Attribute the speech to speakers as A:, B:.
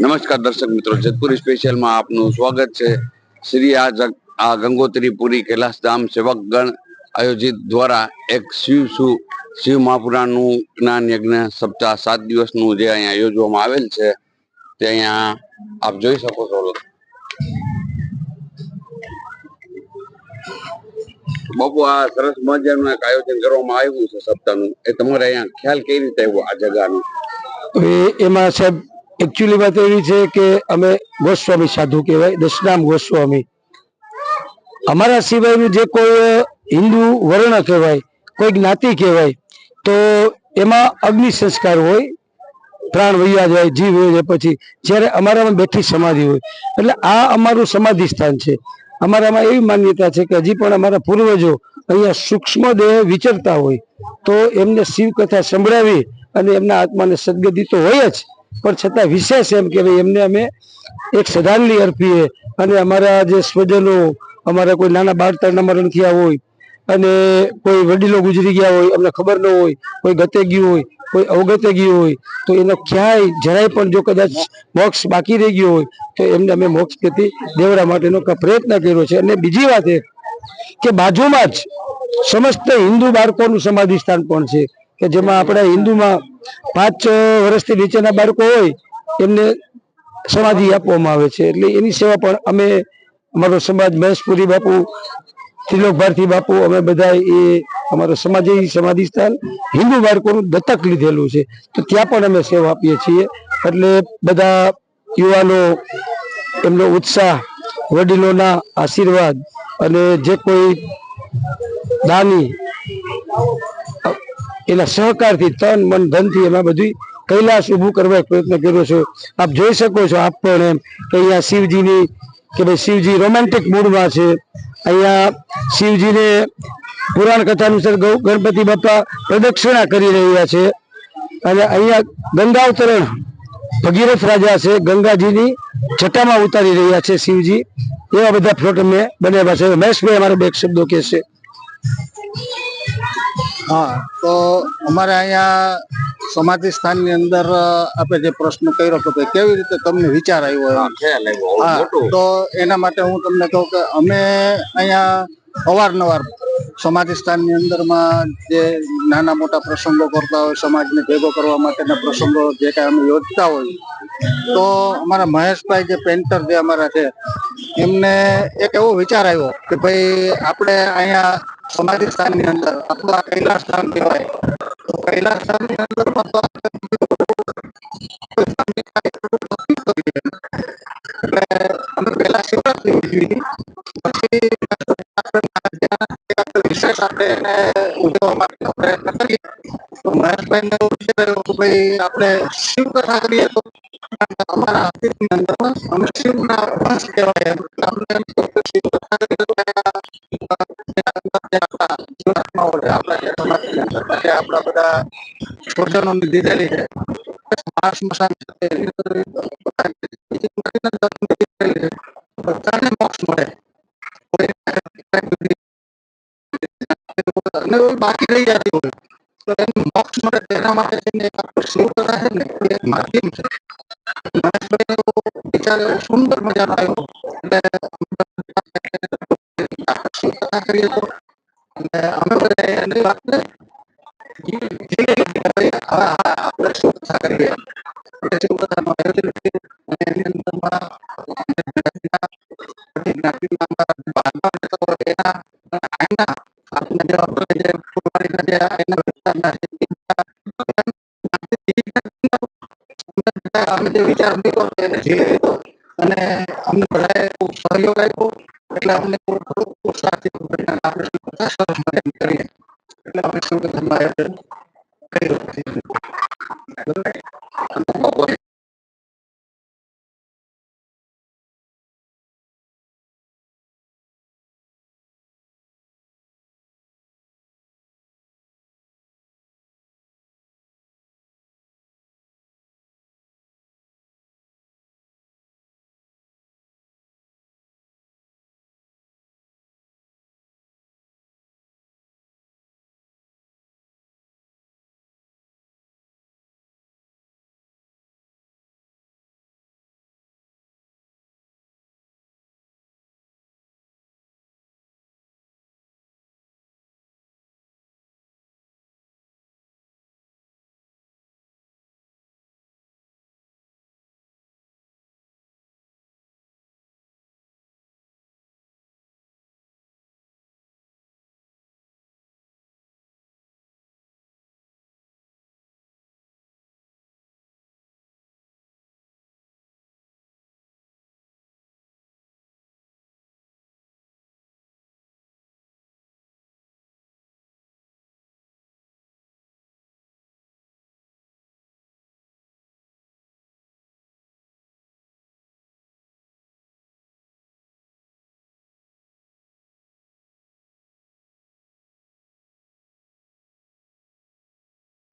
A: નમસ્કાર દર્શક મિત્રો, જેતપુરી સ્પેશિયલમાં આપનું સ્વાગત છે. શ્રી આ આ ગંગોત્રી પુરી કૈલાસધામ સેવકગણ આયોજિત દ્વારા એક શિવ શું શિવ મહાપુરાણનું જ્ઞાન યજ્ઞ સપ્તાહ સાત દિવસનું જે અહીંયા યોજવામાં આવેલ છે, તે અહીંયા આપ જોઈ શકો છો. બાપુ, આ સરસ મજાનું એક આયોજન કરવામાં આવ્યું છે સપ્તાહનું. એ તમારે અહીંયા ખ્યાલ કઈ રીતે આવ્યો આ જગાનું?
B: એમાં સાહેબ એકચ્યુઅલી વાત એવી છે કે અમે ગોસ્વામી સાધુ કહેવાય, દશનામ ગોસ્વામી. અમારા સિવાયનું જે કોઈ હિન્દુ વર્ણ કહેવાય, કોઈ જ્ઞાતિ કહેવાય, તો એમાં અગ્નિ સંસ્કાર હોય, પ્રાણ વૈયા જાય, જીવ વહી જાય પછી જ્યારે અમારામાં બેઠી સમાધિ હોય. એટલે આ અમારું સમાધિ સ્થાન છે. અમારામાં એવી માન્યતા છે કે હજી પણ અમારા પૂર્વજો અહીંયા સૂક્ષ્મ દેહ વિચરતા હોય, તો એમને શિવ કથા સંભળાવી અને એમના આત્માને સદગતિ તો હોય જ પણ છતાં વિશેષ એમ કે ભાઈ એમને અમે એક શ્રદ્ધાંજલિ અર્પીએ અને અમારા જે સ્વજનો, અમારા કોઈ નાના બાળ તરણા મરણ થયા હોય અને કોઈ વડીલો ગુજરી ગયા હોય, અમને ખબર ન હોય, કોઈ ગતે ગયું હોય, કોઈ અવગતે ગયું હોય, તો એનો ક્યાંય, જરાય પણ જો કદાચ મોક્ષ બાકી રહી ગયો હોય, તો એમને અમે મોક્ષ ગતિ દેવડા માટેનો પ્રયત્ન કર્યો છે. અને બીજી વાત એ કે બાજુમાં જ સમસ્ત હિન્દુ બાળકોનું સમાધિ સ્થાન પણ છે, કે જેમાં આપણા હિન્દુમાં પાંચ વર્ષથી નીચેના બાળકો હોય, એમને સમાધિ આપવામાં આવે છે. એટલે એની સેવા પણ અમે, અમારો સમાજ મહેશપુરી બાપુ, ત્રિલોક ભારતી બાપુ, અમે બધા એ અમારો સમાજી સમાધિ સ્થાન હિન્દુ બાળકોનું દત્તક લીધેલું છે. તો ત્યાં પણ અમે સેવા આપીએ છીએ. એટલે બધા યુવાનો એમનો ઉત્સાહ, વડીલોના આશીર્વાદ અને જે કોઈ દાની એના સહકારથી તન, મન, ધનથી એમાં બધું કૈલાસ ઊભું કરવા પ્રયત્ન કર્યો છે. આપ જોઈ શકો છો, આપ પણ એમ કે અહીંયા શિવજીની કે ભાઈ શિવજી રોમેન્ટિક મૂડમાં છે. અહીંયા શિવજીને પુરાણ કથા ગૌ- ગણપતિ બાપા પ્રદક્ષિણા કરી રહ્યા છે. અને અહીંયા ગંગાવતરણ ભગીરથ રાજા છે, ગંગાજીની જટામાં ઉતારી રહ્યા છે શિવજી. એવા બધા ફ્લોટ અમે બનાવ્યા છે. મહેશભાઈ અમારા બે શબ્દો શબ્દો કહેશે.
C: હા તો અમારે અહીંયા સમાધિ સ્થાનની અંદર આપણે આપે જે પ્રશ્ન કર્યો હતો કે કેવી રીતે તમને વિચાર આવ્યો હા તો એના માટે હું તમને કહું કે અમે અહીંયા અવારનવાર સમાધિ સ્થાનની અંદરમાં જે નાના મોટા પ્રસંગો કરતા હોય સમાજને ભેગો કરવા માટેના પ્રસંગો જે કાંઈ અમે યોજતા હોય તો અમારા મહેશભાઈ જે પેન્ટર જે અમારા છે એમને એક એવો વિચાર આવ્યો કે ભાઈ આપણે અહીંયા સમાધિ સ્થાનની અંદર, અથવા કૈલાસ સ્થાન કહેવાય તો કૈલાસ ધામની અંદરમાં તો એટલે અમે પહેલા શિવરાત્રી ઉજવી પછી વિશેષ આપણે એને ઉજવવા માટેનો પ્રયત્ન કરીએ. તો મહેશભાઈને એવું છે કે ભાઈ, આપણે શિવ કથા કરીએ તો અમારા અસ્તિત્વની અંદરમાં અમે શિવના વંશ કહેવાય અમને શિવ કથા કરીએ જે સમાજની અંદર જે આપણા બધા સ્વજનોની દીધેલી છે. આ સ્મશાન છે. એની અંદર બધાને મોક્ષ મળે. કોઈને અને બાકી રહી જતી હોય, તો એને મોક્ષ મળે તેના માટે થઈને એક આપણું શિવ કથા છે ને, એ એક માધ્યમ છે. મહેશભાઈ એવો વિચાર એવો સુંદર મજાનો આવ્યો. એટલે શિવ કથા કરીએ તો. અને અમે બધા એની વાતને આપણે શું કથા કરીએ આપણે શું કથામાં આયોજન કર્યું અને એની અંદરમાં અને અમને બધાએ સહયોગ આપ્યો. એટલે અમને થોડું આપણે શું સરસ મજાની કરીએ. એટલે અમે શું